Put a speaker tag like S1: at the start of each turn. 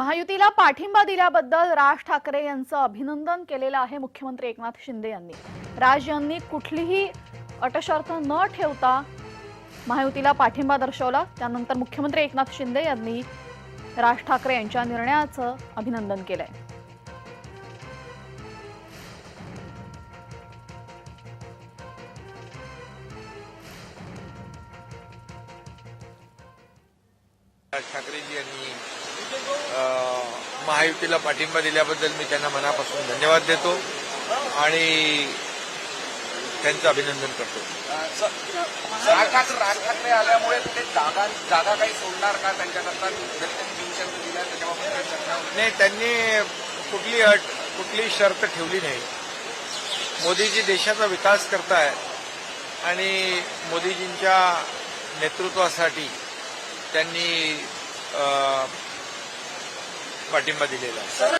S1: महायुतीला पाठिंबा दिल्याबद्दल राज ठाकरे यांचं अभिनंदन केलेलं आहे मुख्यमंत्री एकनाथ शिंदे यांनी. राज यांनी कुठलीही अटशर्त न ठेवता महायुतीला पाठिंबा दर्शवला. त्यानंतर मुख्यमंत्री एकनाथ शिंदे यांनी राज ठाकरे यांच्या निर्णयाचं अभिनंदन केलंय.
S2: राज ठाकरेजी यांनी महायुतीला पाठिंबा दिल्याबद्दल मी त्यांना मनापासून धन्यवाद देतो आणि त्यांचं अभिनंदन करतो.
S3: राज ठाकरे आल्यामुळे ते जागा जागा काही सोडणार का? त्यांच्याकरता.
S2: नाही. त्यांनी कुठली अट कुठली शर्त ठेवली नाही. मोदीजी देशाचा विकास करताय आणि मोदीजींच्या नेतृत्वासाठी त्यांनी पाठिंबा दिलेला आहे.